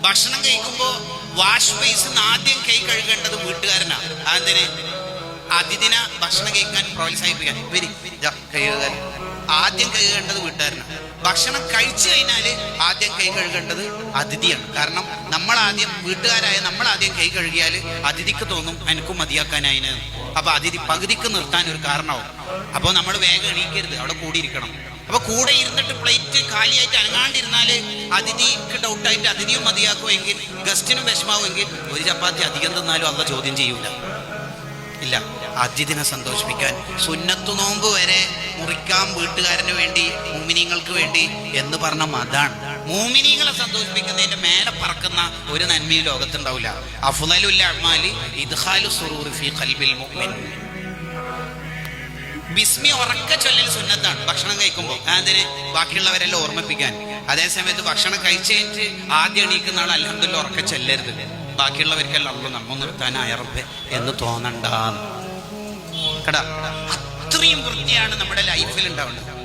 ഭക്ഷണം കഴിക്കുമ്പോൾ വാഷ് ബേസിൽ ആദ്യം കൈ കഴുകേണ്ടത് വീട്ടുകാരനാ. അതിന് അതിദിന ഭക്ഷണം കഴിക്കാൻ പ്രോത്സാഹിപ്പിക്കാൻ. വരി കഴുകാൻ. ആദ്യം കഴുകേണ്ടത് വീട്ടുകാരനാ. ഭക്ഷണം കഴിച്ചു കഴിഞ്ഞാൽ ആദ്യം കൈ കഴുകേണ്ടത് അതിഥിയാണ്. കാരണം നമ്മൾ ആദ്യം വീട്ടുകാരായ നമ്മൾ ആദ്യം കൈ കഴുകിയാൽ അതിഥിക്ക് തോന്നും എനിക്കും മതിയാക്കാനായി അപ്പൊ അതിഥി പകുതിക്ക് നിർത്താൻ ഒരു കാരണമാവും. അപ്പോൾ നമ്മൾ വേഗം എണീക്കരുത്. അവിടെ കൂടിയിരിക്കണം. അപ്പൊ കൂടെ ഇരുന്നിട്ട് പ്ലേറ്റ് കാലിയായിട്ട് അനങ്ങാണ്ടിരുന്നാൽ അതിഥിക്ക് ഡൗട്ടായിട്ട് അതിഥിയും മതിയാക്കുമെങ്കിൽ ഗസ്റ്റിനും വിഷമാവുമെങ്കിൽ ഒരു ചപ്പാത്തി അധികം തന്നാലും അല്ല ചോദ്യം ചെയ്യൂല. ഇല്ല. അതിഥിനെ സന്തോഷിപ്പിക്കാൻ സുന്നത്തു നോമ്പ് വരെ മുറിക്കാൻ വീട്ടുകാരന് വേണ്ടി മൂമിനിങ്ങൾക്ക് വേണ്ടി എന്ന് പറഞ്ഞ മതാണ്. മൂമിനികളെ സന്തോഷിപ്പിക്കുന്നതിന്റെ മേലെ പറക്കുന്ന ഒരു നന്മയും ലോകത്തുണ്ടാവില്ല. അഫ്ളലുൽ അഅ്മാലി ഇദ്ഖാലു സുറൂർ ഫീ ഖൽബിൽ മുഅ്മിൻ. ബിസ്മി ഉറക്ക ചൊല്ലൽ സുന്നത്താണ്. ഭക്ഷണം കഴിക്കുമ്പോൾ അതിന് ബാക്കിയുള്ളവരെല്ലാം ഓർമ്മിപ്പിക്കാൻ. അതേസമയത്ത് ഭക്ഷണം കഴിച്ച് കഴിഞ്ഞിട്ട് ആദ്യം എണീക്കുന്ന ആൾ അലഹദില്ല ഉറക്ക ചൊല്ലരുത്. ബാക്കിയുള്ളവർക്കെല്ലാം ഉള്ളു നമ്മ നിർത്താൻ റബ്ബെ എന്ന് തോന്നണ്ട കടാ. അത്രയും വൃത്തിയാണ് നമ്മുടെ ലൈഫിൽ ഉണ്ടാവുന്നത്